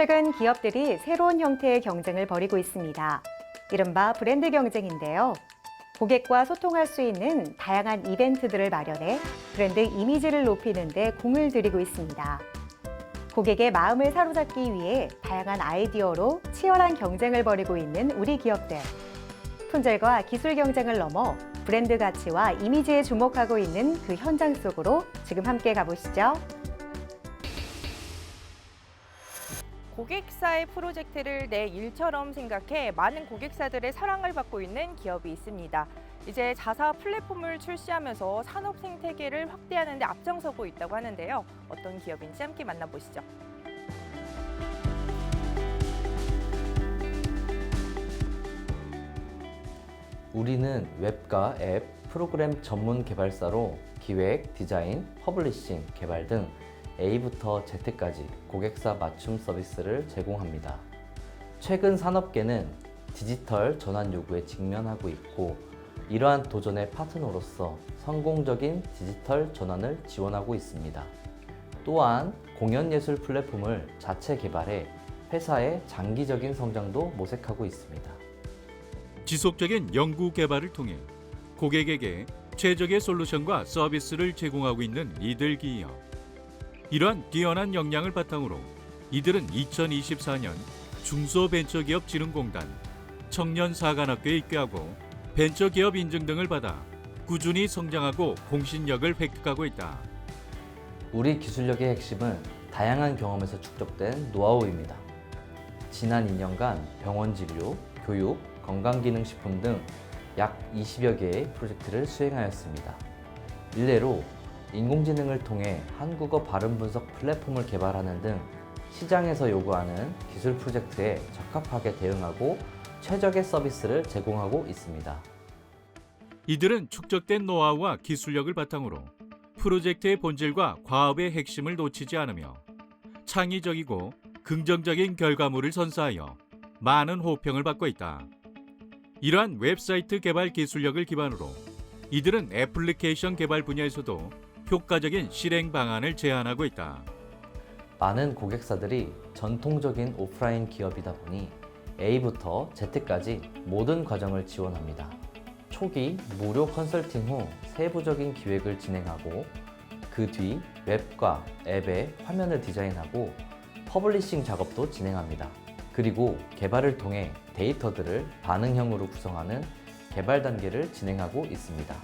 최근 기업들이 새로운 형태의 경쟁을 벌이고 있습니다. 이른바 브랜드 경쟁인데요. 고객과 소통할 수 있는 다양한 이벤트들을 마련해 브랜드 이미지를 높이는 데 공을 들이고 있습니다. 고객의 마음을 사로잡기 위해 다양한 아이디어로 치열한 경쟁을 벌이고 있는 우리 기업들. 품질과 기술 경쟁을 넘어 브랜드 가치와 이미지에 주목하고 있는 그 현장 속으로 지금 함께 가보시죠. 고객사의 프로젝트를 내 일처럼 생각해 많은 고객사들의 사랑을 받고 있는 기업이 있습니다. 이제 자사 플랫폼을 출시하면서 산업 생태계를 확대하는 데 앞장서고 있다고 하는데요. 어떤 기업인지 함께 만나보시죠. 우리는 웹과 앱, 프로그램 전문 개발사로 기획, 디자인, 퍼블리싱, 개발 등 A부터 Z까지 고객사 맞춤 서비스를 제공합니다. 최근 산업계는 디지털 전환 요구에 직면하고 있고 이러한 도전의 파트너로서 성공적인 디지털 전환을 지원하고 있습니다. 또한 공연예술 플랫폼을 자체 개발해 회사의 장기적인 성장도 모색하고 있습니다. 지속적인 연구 개발을 통해 고객에게 최적의 솔루션과 서비스를 제공하고 있는 이들 기업. 이러한 뛰어난 역량을 바탕으로 이들은 2024년 중소벤처기업진흥공단 청년사관학교에 입교하고 벤처기업 인증 등을 받아 꾸준히 성장하고 공신력을 획득하고 있다. 우리 기술력의 핵심은 다양한 경험에서 축적된 노하우입니다. 지난 2년간 병원 진료, 교육, 건강기능식품 등 약 20여 개의 프로젝트를 수행하였습니다. 일례로 인공지능을 통해 한국어 발음 분석 플랫폼을 개발하는 등 시장에서 요구하는 기술 프로젝트에 적합하게 대응하고 최적의 서비스를 제공하고 있습니다. 이들은 축적된 노하우와 기술력을 바탕으로 프로젝트의 본질과 과업의 핵심을 놓치지 않으며 창의적이고 긍정적인 결과물을 선사하여 많은 호평을 받고 있다. 이러한 웹사이트 개발 기술력을 기반으로 이들은 애플리케이션 개발 분야에서도 효과적인 실행 방안을 제안하고 있다. 많은 고객사들이 전통적인 오프라인 기업이다 보니 A부터 Z까지 모든 과정을 지원합니다. 초기 무료 컨설팅 후 세부적인 기획을 진행하고 그 뒤 웹과 앱의 화면을 디자인하고 퍼블리싱 작업도 진행합니다. 그리고 개발을 통해 데이터들을 반응형으로 구성하는 개발 단계를 진행하고 있습니다.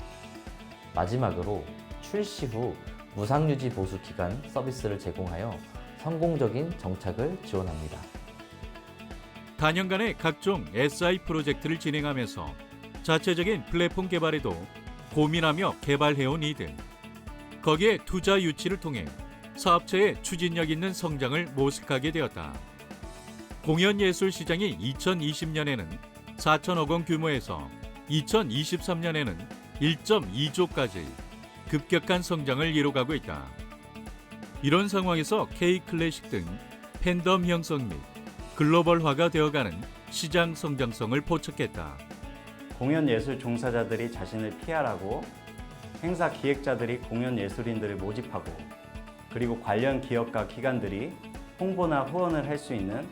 마지막으로 출시 후 무상유지 보수 기간 서비스를 제공하여 성공적인 정착을 지원합니다. 단연간의 각종 SI 프로젝트를 진행하면서 자체적인 플랫폼 개발에도 고민하며 개발해온 이들. 거기에 투자 유치를 통해 사업체의 추진력 있는 성장을 모색하게 되었다. 공연예술 시장이 2020년에는 4천억 원 규모에서 2023년에는 1.2조까지 급격한 성장을 이뤄가고 있다. 이런 상황에서 K 클래식 등 팬덤 형성 및 글로벌화가 되어가는 시장 성장성을 포착했다. 공연 예술 종사자들이 자신을 PR하고 행사 기획자들이 공연 예술인들을 모집하고 그리고 관련 기업과 기관들이 홍보나 후원을 할 수 있는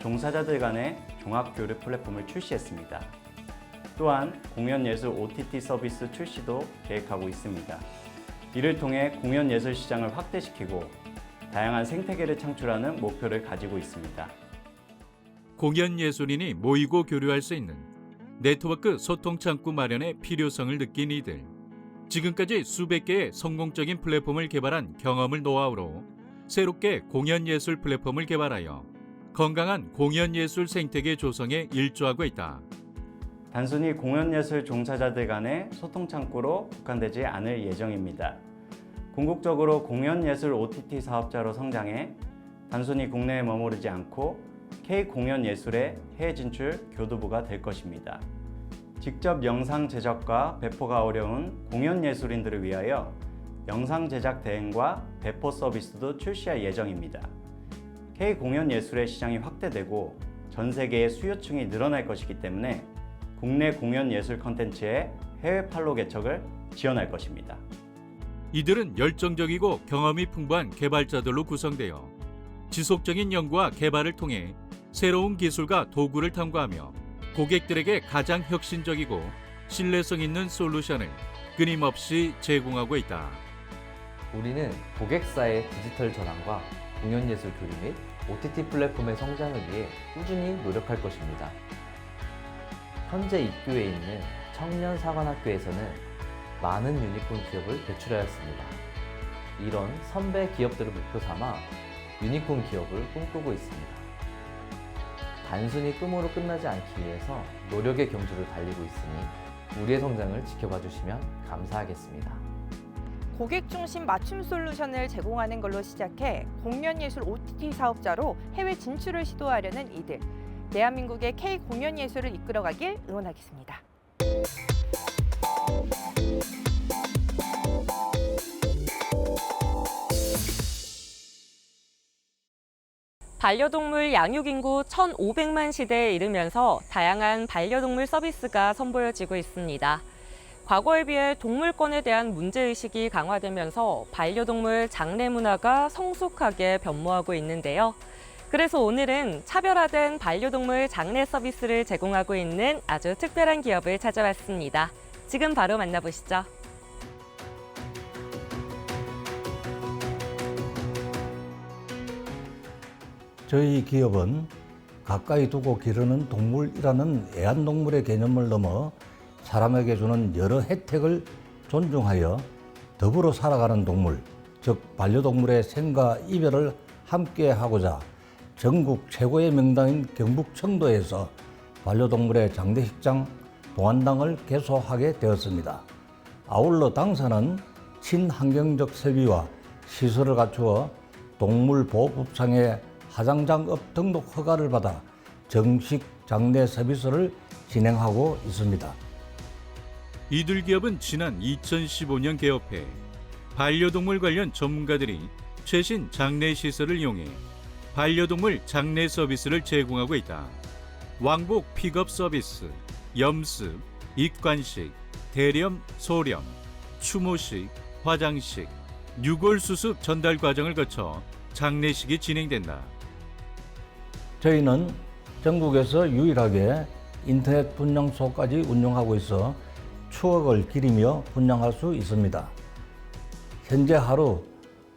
종사자들 간의 종합 교류 플랫폼을 출시했습니다. 또한 공연 예술 OTT 서비스 출시도 계획하고 있습니다. 이를 통해 공연 예술 시장을 확대시키고 다양한 생태계를 창출하는 목표를 가지고 있습니다. 공연 예술인이 모이고 교류할 수 있는 네트워크 소통 창구 마련의 필요성을 느낀 이들. 지금까지 수백 개의 성공적인 플랫폼을 개발한 경험을 노하우로 새롭게 공연 예술 플랫폼을 개발하여 건강한 공연 예술 생태계 조성에 일조하고 있다. 단순히 공연예술 종사자들 간의 소통 창구로 국한되지 않을 예정입니다. 궁극적으로 공연예술 OTT 사업자로 성장해 단순히 국내에 머무르지 않고 K 공연예술의 해외 진출 교두부가 될 것입니다. 직접 영상 제작과 배포가 어려운 공연예술인들을 위하여 영상 제작 대행과 배포 서비스도 출시할 예정입니다. K 공연 예술의 시장이 확대되고 전 세계의 수요층이 늘어날 것이기 때문에 국내 공연 예술 컨텐츠의 해외 판로 개척을 지원할 것입니다. 이들은 열정적이고 경험이 풍부한 개발자들로 구성되어 지속적인 연구와 개발을 통해 새로운 기술과 도구를 탐구하며 고객들에게 가장 혁신적이고 신뢰성 있는 솔루션을 끊임없이 제공하고 있다. 우리는 고객사의 디지털 전환과 공연예술 교류 및 OTT 플랫폼의 성장을 위해 꾸준히 노력할 것입니다. 현재 입교에 있는 청년사관학교에서는 많은 유니콘 기업을 배출하였습니다. 이런 선배 기업들을 목표 삼아 유니콘 기업을 꿈꾸고 있습니다. 단순히 꿈으로 끝나지 않기 위해서 노력의 경주를 달리고 있으니 우리의 성장을 지켜봐 주시면 감사하겠습니다. 고객 중심 맞춤 솔루션을 제공하는 걸로 시작해 공연 예술 OTT 사업자로 해외 진출을 시도하려는 이들. 대한민국의 K 공연 예술을 이끌어가길 응원하겠습니다. 반려동물 양육 인구 1,500만 시대에 이르면서 다양한 반려동물 서비스가 선보여지고 있습니다. 과거에 비해 동물권에 대한 문제의식이 강화되면서 반려동물 장례 문화가 성숙하게 변모하고 있는데요. 그래서 오늘은 차별화된 반려동물 장례 서비스를 제공하고 있는 아주 특별한 기업을 찾아왔습니다. 지금 바로 만나보시죠. 저희 기업은 가까이 두고 기르는 동물이라는 애완동물의 개념을 넘어 사람에게 주는 여러 혜택을 존중하여 더불어 살아가는 동물, 즉 반려동물의 생과 이별을 함께 하고자 전국 최고의 명당인 경북 청도에서 반려동물의 장례식장 동안당을 개소하게 되었습니다. 아울러 당사는 친환경적 설비와 시설을 갖추어 동물보호법상의 하장장업 등록 허가를 받아 정식 장례 서비스를 진행하고 있습니다. 이들 기업은 지난 2015년 개업해 반려동물 관련 전문가들이 최신 장례 시설을 이용해 반려동물 장례 서비스를 제공하고 있다. 왕복 픽업 서비스, 염습, 입관식, 대렴, 소렴, 추모식, 화장식, 유골 수습 전달 과정을 거쳐 장례식이 진행된다. 저희는 전국에서 유일하게 인터넷 분양소까지 운영하고 있어 추억을 기리며 분양할 수 있습니다. 현재 하루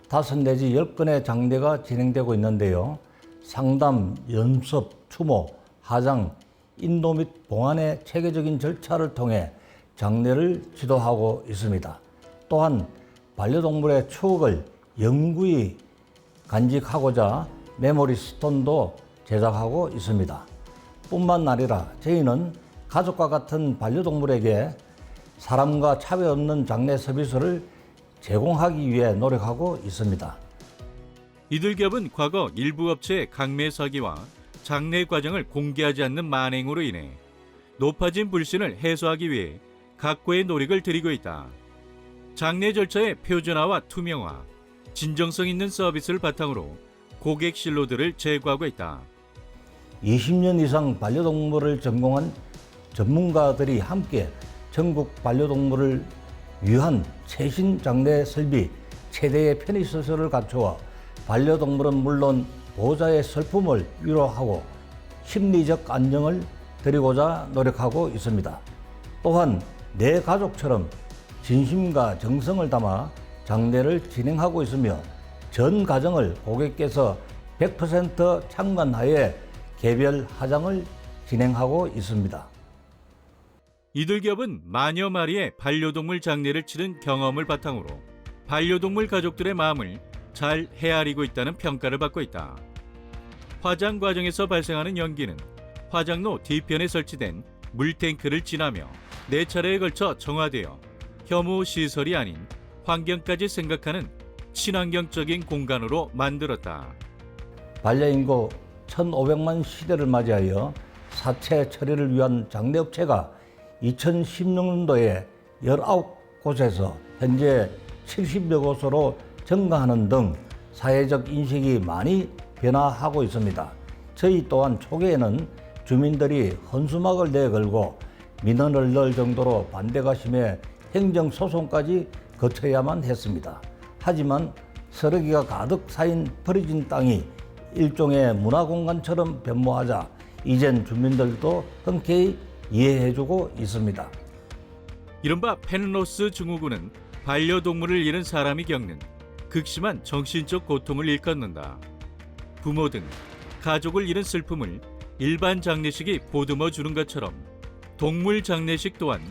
다섯 내지 열 건의 장례가 진행되고 있는데요. 상담, 연습, 추모, 하장, 인도 및 봉안의 체계적인 절차를 통해 장례를 지도하고 있습니다. 또한 반려동물의 추억을 영구히 간직하고자 메모리 스톤도 제작하고 있습니다. 뿐만 아니라 저희는 가족과 같은 반려동물에게 사람과 차별 없는 장례 서비스를 제공하기 위해 노력하고 있습니다. 이들 기업은 과거 일부 업체의 강매 사기와 장례 과정을 공개하지 않는 만행으로 인해 높아진 불신을 해소하기 위해 각고의 노력을 들이고 있다. 장례 절차의 표준화와 투명화, 진정성 있는 서비스를 바탕으로 고객 신로들을 제공하고 있다. 20년 이상 반려동물을 전공한 전문가들이 함께 전국 반려동물을 위한 최신 장례 설비, 최대의 편의시설을 갖추어 반려동물은 물론 보호자의 슬픔을 위로하고 심리적 안정을 드리고자 노력하고 있습니다. 또한 내 가족처럼 진심과 정성을 담아 장례를 진행하고 있으며 전 가정을 고객께서 100% 참관하에 개별 하장을 진행하고 있습니다. 이들 기업은 마녀 마리의 반려동물 장례를 치른 경험을 바탕으로 반려동물 가족들의 마음을 잘 헤아리고 있다는 평가를 받고 있다. 화장 과정에서 발생하는 연기는 화장로 뒤편에 설치된 물탱크를 지나며 네 차례에 걸쳐 정화되어 혐오 시설이 아닌 환경까지 생각하는 친환경적인 공간으로 만들었다. 반려인구 1,500만 시대를 맞이하여 사체 처리를 위한 장례업체가 2016년도에 19곳에서 현재 70여 곳으로 증가하는 등 사회적 인식이 많이 변화하고 있습니다. 저희 또한 초기에는 주민들이 헌수막을 내걸고 민원을 넣을 정도로 반대가 심해 행정소송까지 거쳐야만 했습니다. 하지만 쓰레기가 가득 쌓인 버려진 땅이 일종의 문화공간처럼 변모하자 이젠 주민들도 흔쾌히 이해해주고 있습니다. 이른바 펜로스 증후군은 반려동물을 잃은 사람이 겪는 극심한 정신적 고통을 일컫는다. 부모 등 가족을 잃은 슬픔을 일반 장례식이 보듬어 주는 것처럼 동물 장례식 또한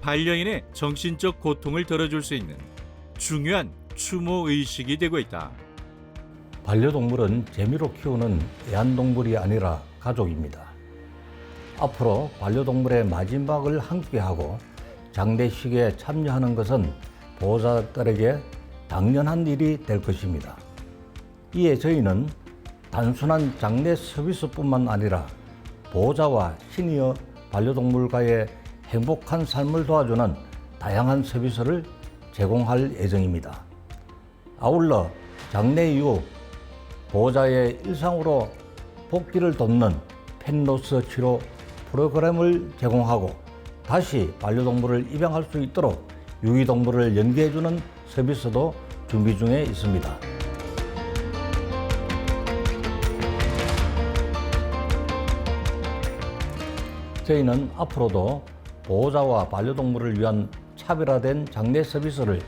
반려인의 정신적 고통을 덜어줄 수 있는 중요한 추모 의식이 되고 있다. 반려동물은 재미로 키우는 애완동물이 아니라 가족입니다. 앞으로 반려동물의 마지막을 함께 하고 장례식에 참여하는 것은 보호자들에게 당연한 일이 될 것입니다. 이에 저희는 단순한 장례 서비스뿐만 아니라 보호자와 시니어 반려동물과의 행복한 삶을 도와주는 다양한 서비스를 제공할 예정입니다. 아울러 장례 이후 보호자의 일상으로 복귀를 돕는 펜로스 치료 프로그램을 제공하고 다시 반려동물을 입양할 수 있도록 유기동물을 연계해주는 서비스도 준비 중에 있습니다. 저희는 앞으로도 보호자와 반려동물을 위한 차별화된 장례 서비스를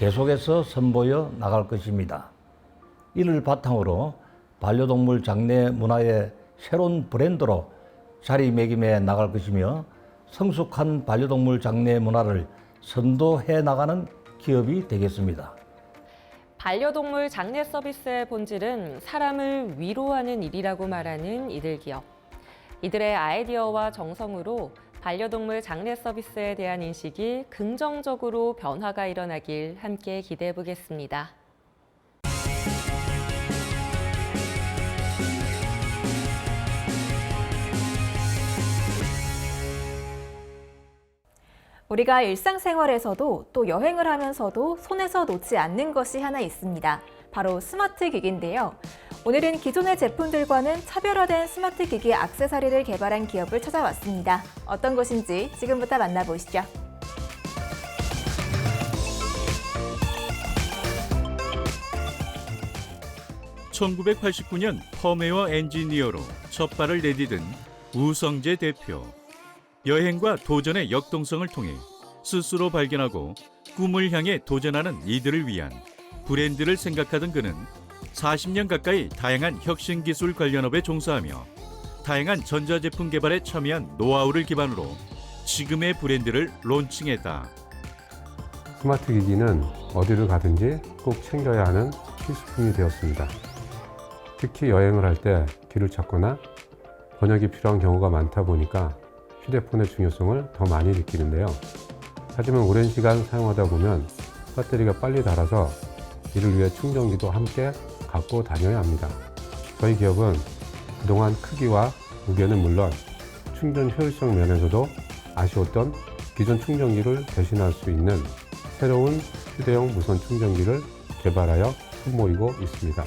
계속해서 선보여 나갈 것입니다. 이를 바탕으로 반려동물 장례 문화의 새로운 브랜드로 자리매김해 나갈 것이며 성숙한 반려동물 장례 문화를 선도해 나가는 기업이 되겠습니다. 반려동물 장례 서비스의 본질은 사람을 위로하는 일이라고 말하는 이들 기업. 이들의 아이디어와 정성으로 반려동물 장례 서비스에 대한 인식이 긍정적으로 변화가 일어나길 함께 기대해 보겠습니다. 우리가 일상생활에서도 또 여행을 하면서도 손에서 놓지 않는 것이 하나 있습니다. 바로 스마트 기기인데요. 오늘은 기존의 제품들과는 차별화된 스마트 기기 액세서리를 개발한 기업을 찾아왔습니다. 어떤 것인지 지금부터 만나보시죠. 1989년 펌웨어 엔지니어로 첫 발을 내디딘 우성재 대표. 여행과 도전의 역동성을 통해 스스로 발견하고 꿈을 향해 도전하는 이들을 위한 브랜드를 생각하던 그는 40년 가까이 다양한 혁신 기술 관련 업에 종사하며 다양한 전자제품 개발에 참여한 노하우를 기반으로 지금의 브랜드를 론칭했다. 스마트 기기는 어디를 가든지 꼭 챙겨야 하는 필수품이 되었습니다. 특히 여행을 할 때 길을 찾거나 번역이 필요한 경우가 많다 보니까 휴대폰의 중요성을 더 많이 느끼는데요. 하지만 오랜 시간 사용하다 보면 배터리가 빨리 닳아서 이를 위해 충전기도 함께 갖고 다녀야 합니다. 저희 기업은 그동안 크기와 무게는 물론 충전 효율성 면에서도 아쉬웠던 기존 충전기를 대신할 수 있는 새로운 휴대용 무선 충전기를 개발하여 선보이고 있습니다.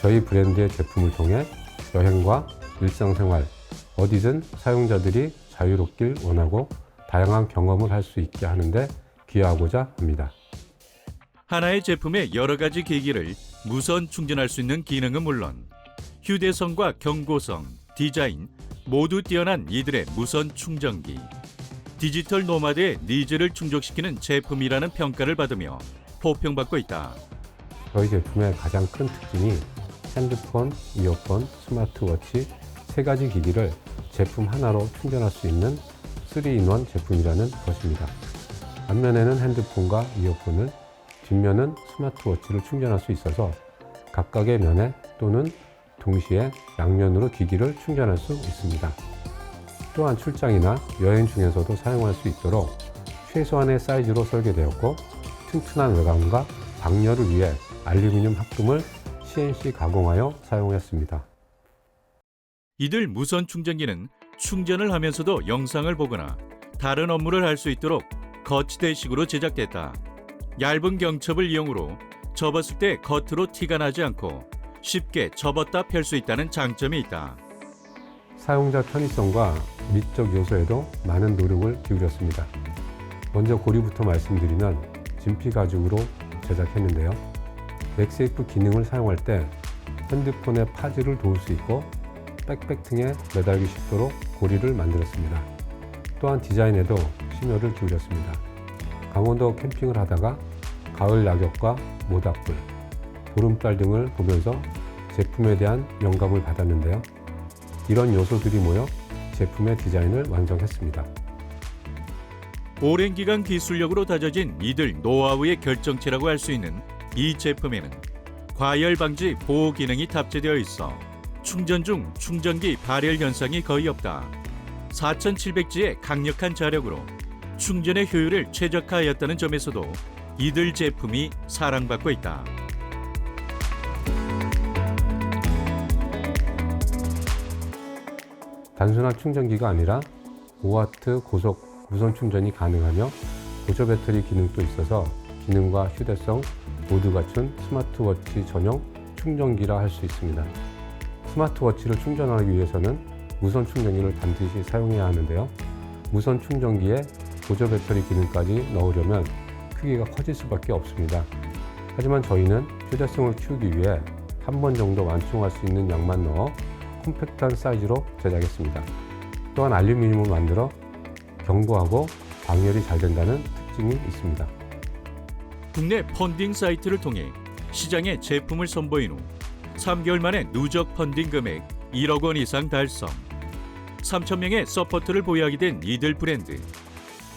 저희 브랜드의 제품을 통해 여행과 일상생활, 어디든 사용자들이 자유롭길 원하고 다양한 경험을 할 수 있게 하는데 기여하고자 합니다. 하나의 제품의 여러 가지 계기를 무선 충전할 수 있는 기능은 물론 휴대성과 경고성, 디자인 모두 뛰어난 이들의 무선 충전기. 디지털 노마드의 니즈를 충족시키는 제품이라는 평가를 받으며 호평받고 있다. 저희 제품의 가장 큰 특징이 핸드폰, 이어폰, 스마트워치 세 가지 기기를 제품 하나로 충전할 수 있는 3인원 제품이라는 것입니다. 앞면에는 핸드폰과 이어폰을, 뒷면은 스마트워치를 충전할 수 있어서 각각의 면에 또는 동시에 양면으로 기기를 충전할 수 있습니다. 또한 출장이나 여행 중에서도 사용할 수 있도록 최소한의 사이즈로 설계되었고 튼튼한 외관과 방열을 위해 알루미늄 합금을 CNC 가공하여 사용했습니다. 이들 무선 충전기는 충전을 하면서도 영상을 보거나 다른 업무를 할 수 있도록 거치대식으로 제작됐다. 얇은 경첩을 이용으로 접었을 때 겉으로 티가 나지 않고 쉽게 접었다 펼 수 있다는 장점이 있다. 사용자 편의성과 미적 요소에도 많은 노력을 기울였습니다. 먼저 고리부터 말씀드리면 진피 가죽으로 제작했는데요. 맥세이프 기능을 사용할 때 핸드폰의 파지를 도울 수 있고 백팩 등에 매달기 쉽도록 고리를 만들었습니다. 또한 디자인에도 심혈을 기울였습니다. 강원도 캠핑을 하다가 가을 낙엽과 모닥불, 보름달 등을 보면서 제품에 대한 영감을 받았는데요. 이런 요소들이 모여 제품의 디자인을 완성했습니다. 오랜 기간 기술력으로 다져진 이들 노하우의 결정체라고 할 수 있는 이 제품에는 과열 방지 보호 기능이 탑재되어 있어 충전 중 충전기 발열 현상이 거의 없다. 4700G의 강력한 자력으로 충전의 효율을 최적화하였다는 점에서도 이들 제품이 사랑받고 있다. 단순한 충전기가 아니라 5W 고속 무선 충전이 가능하며 보조 배터리 기능도 있어서 기능과 휴대성 모두 갖춘 스마트워치 전용 충전기라 할 수 있습니다. 스마트워치를 충전하기 위해서는 무선 충전기를 반드시 사용해야 하는데요. 무선 충전기에 보조 배터리 기능까지 넣으려면 크기가 커질 수밖에 없습니다. 하지만 저희는 휴대성을 키우기 위해 한 번 정도 완충할 수 있는 양만 넣어 컴팩트한 사이즈로 제작했습니다. 또한 알루미늄을 만들어 견고하고 방열이 잘 된다는 특징이 있습니다. 국내 펀딩 사이트를 통해 시장에 제품을 선보인 후 3개월 만에 누적 펀딩 금액 1억 원 이상 달성. 3천 명의 서포트를 보유하게 된 이들 브랜드.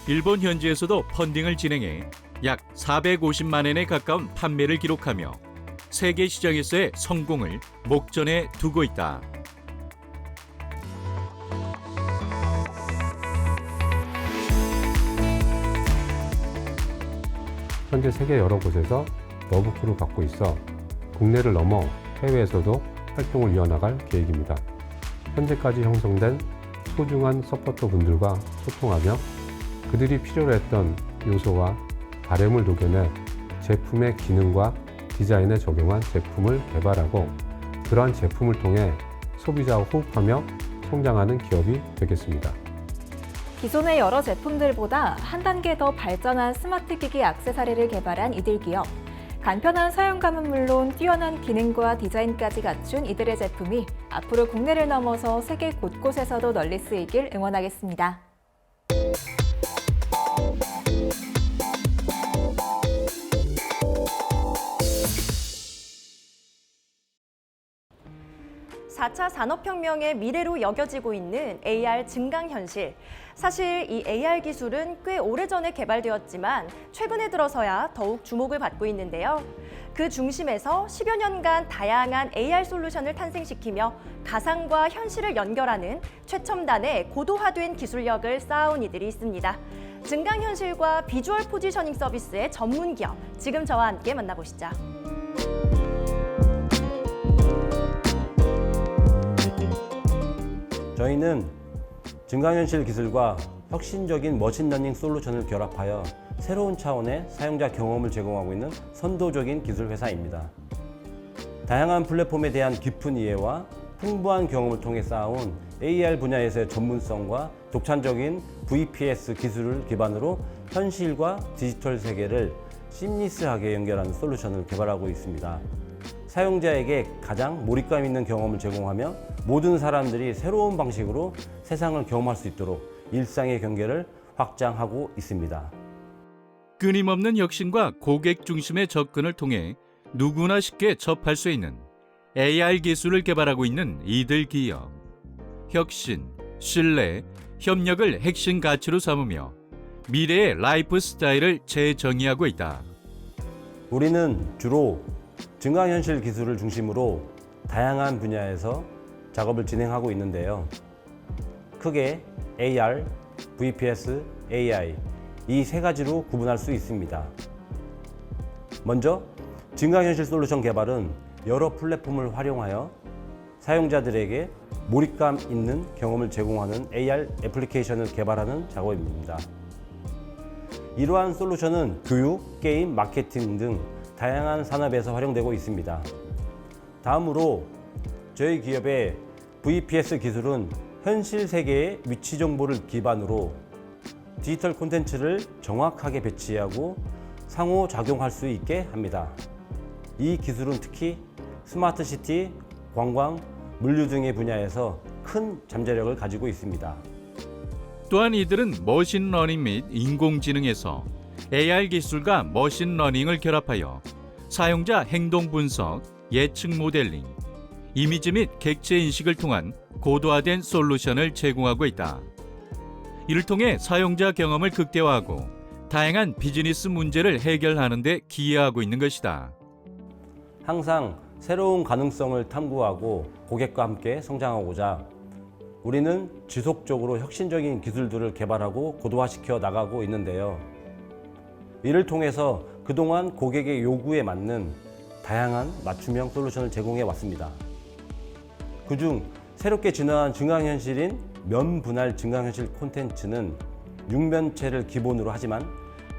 일본 현지에서도 펀딩을 진행해 약 450만 엔에 가까운 판매를 기록하며 세계 시장에서의 성공을 목전에 두고 있다. 현재 세계 여러 곳에서 러브콜을 받고 있어 국내를 넘어 해외에서도 활동을 이어나갈 계획입니다. 현재까지 형성된 소중한 서포터 분들과 소통하며 그들이 필요로 했던 요소와 바램을 녹여내 제품의 기능과 디자인에 적용한 제품을 개발하고 그러한 제품을 통해 소비자와 호흡하며 성장하는 기업이 되겠습니다. 기존의 여러 제품들보다 한 단계 더 발전한 스마트 기기 액세서리를 개발한 이들 기업. 간편한 사용감은 물론 뛰어난 기능과 디자인까지 갖춘 이들의 제품이 앞으로 국내를 넘어서 세계 곳곳에서도 널리 쓰이길 응원하겠습니다. 사차 산업혁명의 미래로 여겨지고 있는 AR 증강 현실. 사실 이 AR 기술은 꽤 오래전에 개발되었지만 최근에 들어서야 더욱 주목을 받고 있는데요. 그 중심에서 10여 년간 다양한 AR 솔루션을 탄생시키며 가상과 현실을 연결하는 최첨단의 고도화된 기술력을 쌓아온 이들이 있습니다. 증강현실과 비주얼 포지셔닝 서비스의 전문 기업, 지금 저와 함께 만나보시죠. 저희는 증강현실 기술과 혁신적인 머신러닝 솔루션을 결합하여 새로운 차원의 사용자 경험을 제공하고 있는 선도적인 기술 회사입니다. 다양한 플랫폼에 대한 깊은 이해와 풍부한 경험을 통해 쌓아온 AR 분야에서의 전문성과 독창적인 VPS 기술을 기반으로 현실과 디지털 세계를 심리스하게 연결하는 솔루션을 개발하고 있습니다. 사용자에게 가장 몰입감 있는 경험을 제공하며 모든 사람들이 새로운 방식으로 세상을 경험할 수 있도록 일상의 경계를 확장하고 있습니다. 끊임없는 혁신과 고객 중심의 접근을 통해 누구나 쉽게 접할 수 있는 AR 기술을 개발하고 있는 이들 기업. 혁신, 신뢰, 협력을 핵심 가치로 삼으며 미래의 라이프 스타일을 재정의하고 있다. 우리는 주로 증강현실 기술을 중심으로 다양한 분야에서 작업을 진행하고 있는데요. 크게 AR, VPS, AI 이 세 가지로 구분할 수 있습니다. 먼저 증강현실 솔루션 개발은 여러 플랫폼을 활용하여 사용자들에게 몰입감 있는 경험을 제공하는 AR 애플리케이션을 개발하는 작업입니다. 이러한 솔루션은 교육, 게임, 마케팅 등 다양한 산업에서 활용되고 있습니다. 다음으로 저희 기업의 VPS 기술은 현실 세계의 위치 정보를 기반으로 디지털 콘텐츠를 정확하게 배치하고 상호 작용할 수 있게 합니다. 이 기술은 특히 스마트 시티, 관광, 물류 등의 분야에서 큰 잠재력을 가지고 있습니다. 또한 이들은 머신러닝 및 인공지능에서 AR 기술과 머신러닝을 결합하여 사용자 행동 분석, 예측 모델링, 이미지 및 객체 인식을 통한 고도화된 솔루션을 제공하고 있다. 이를 통해 사용자 경험을 극대화하고 다양한 비즈니스 문제를 해결하는 데 기여하고 있는 것이다. 항상 새로운 가능성을 탐구하고 고객과 함께 성장하고자 우리는 지속적으로 혁신적인 기술들을 개발하고 고도화시켜 나가고 있는데요. 이를 통해서 그동안 고객의 요구에 맞는 다양한 맞춤형 솔루션을 제공해 왔습니다. 그중 새롭게 진화한 증강현실인 면 분할 증강현실 콘텐츠는 6면체를 기본으로 하지만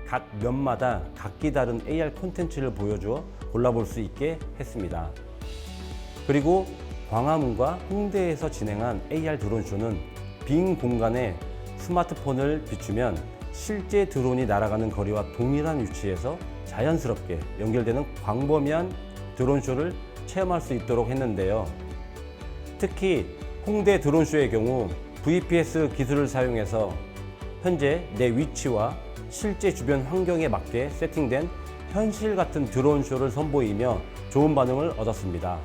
각 면마다 각기 다른 AR 콘텐츠를 보여주어 골라볼 수 있게 했습니다. 그리고 광화문과 홍대에서 진행한 AR 드론쇼는 빈 공간에 스마트폰을 비추면 실제 드론이 날아가는 거리와 동일한 위치에서 자연스럽게 연결되는 광범위한 드론쇼를 체험할 수 있도록 했는데요. 특히 홍대 드론쇼의 경우 VPS 기술을 사용해서 현재 내 위치와 실제 주변 환경에 맞게 세팅된 현실 같은 드론쇼를 선보이며 좋은 반응을 얻었습니다.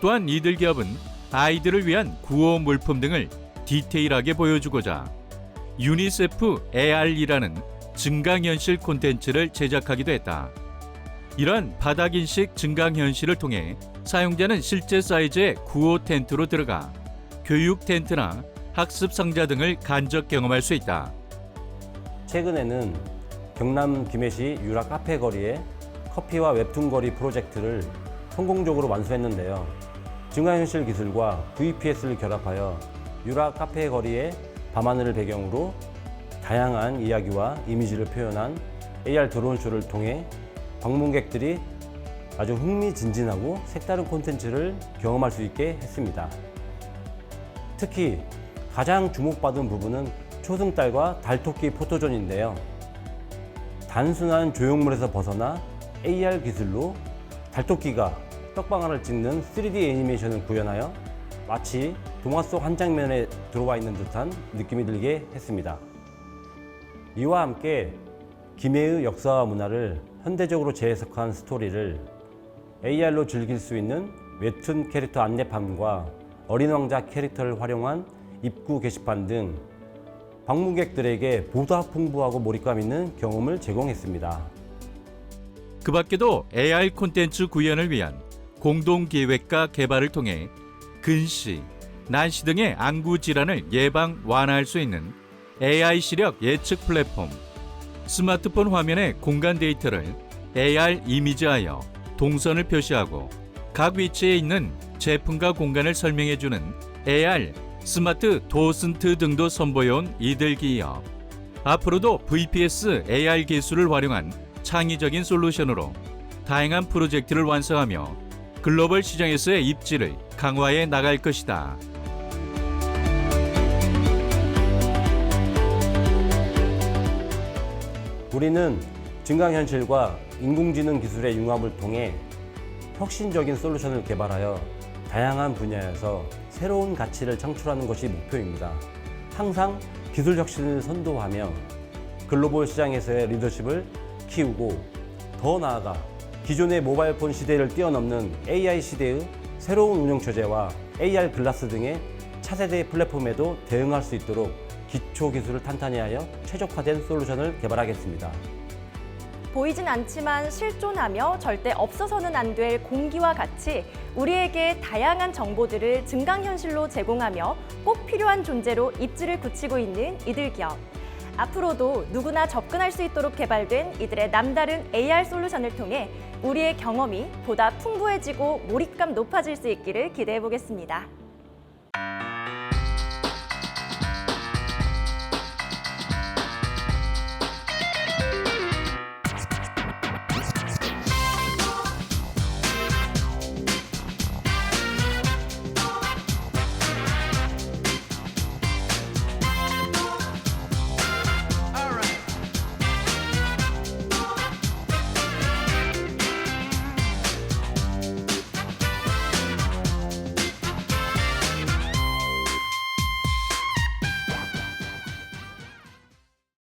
또한 이들 기업은 아이들을 위한 구호 물품 등을 디테일하게 보여주고자 유니세프 AR이라는 증강현실 콘텐츠를 제작하기도 했다. 이러한 바닥인식 증강현실을 통해 사용자는 실제 사이즈의 구호 텐트로 들어가 교육 텐트나 학습 상자 등을 간접 경험할 수 있다. 최근에는 경남 김해시 유라 카페 거리에 커피와 웹툰 거리 프로젝트를 성공적으로 완수했는데요. 증강현실 기술과 VPS를 결합하여 유라 카페 거리의 밤하늘을 배경으로 다양한 이야기와 이미지를 표현한 AR 드론쇼를 통해 방문객들이 아주 흥미진진하고 색다른 콘텐츠를 경험할 수 있게 했습니다. 특히 가장 주목받은 부분은 초승달과 달토끼 포토존인데요. 단순한 조형물에서 벗어나 AR 기술로 달토끼가 떡방아를 찍는 3D 애니메이션을 구현하여 마치 동화 속 한 장면에 들어와 있는 듯한 느낌이 들게 했습니다. 이와 함께 김해의 역사와 문화를 현대적으로 재해석한 스토리를 AR로 즐길 수 있는 웹툰 캐릭터 안내판과 어린 왕자 캐릭터를 활용한 입구 게시판 등 방문객들에게 보다 풍부하고 몰입감 있는 경험을 제공했습니다. 그 밖에도 AR 콘텐츠 구현을 위한 공동 기획과 개발을 통해 근시, 난시 등의 안구 질환을 예방 완화할 수 있는 AI 시력 예측 플랫폼, 스마트폰 화면의 공간 데이터를 AR 이미지하여 동선을 표시하고 각 위치에 있는 제품과 공간을 설명해 주는 AR 스마트 도슨트 등도 선보여온 이들 기업. 앞으로도 VPS AR 기술을 활용한 창의적인 솔루션으로 다양한 프로젝트를 완성하며 글로벌 시장에서의 입지를 강화해 나갈 것이다. 우리는 증강현실과 인공지능 기술의 융합을 통해 혁신적인 솔루션을 개발하여 다양한 분야에서 새로운 가치를 창출하는 것이 목표입니다. 항상 기술 혁신을 선도하며 글로벌 시장에서의 리더십을 키우고 더 나아가 기존의 모바일폰 시대를 뛰어넘는 AI 시대의 새로운 운영 체제와 AR 글라스 등의 차세대 플랫폼에도 대응할 수 있도록 기초 기술을 탄탄히 하여 최적화된 솔루션을 개발하겠습니다. 보이진 않지만 실존하며 절대 없어서는 안 될 공기와 같이 우리에게 다양한 정보들을 증강현실로 제공하며 꼭 필요한 존재로 입지를 굳히고 있는 이들 기업. 앞으로도 누구나 접근할 수 있도록 개발된 이들의 남다른 AR 솔루션을 통해 우리의 경험이 보다 풍부해지고 몰입감 높아질 수 있기를 기대해 보겠습니다.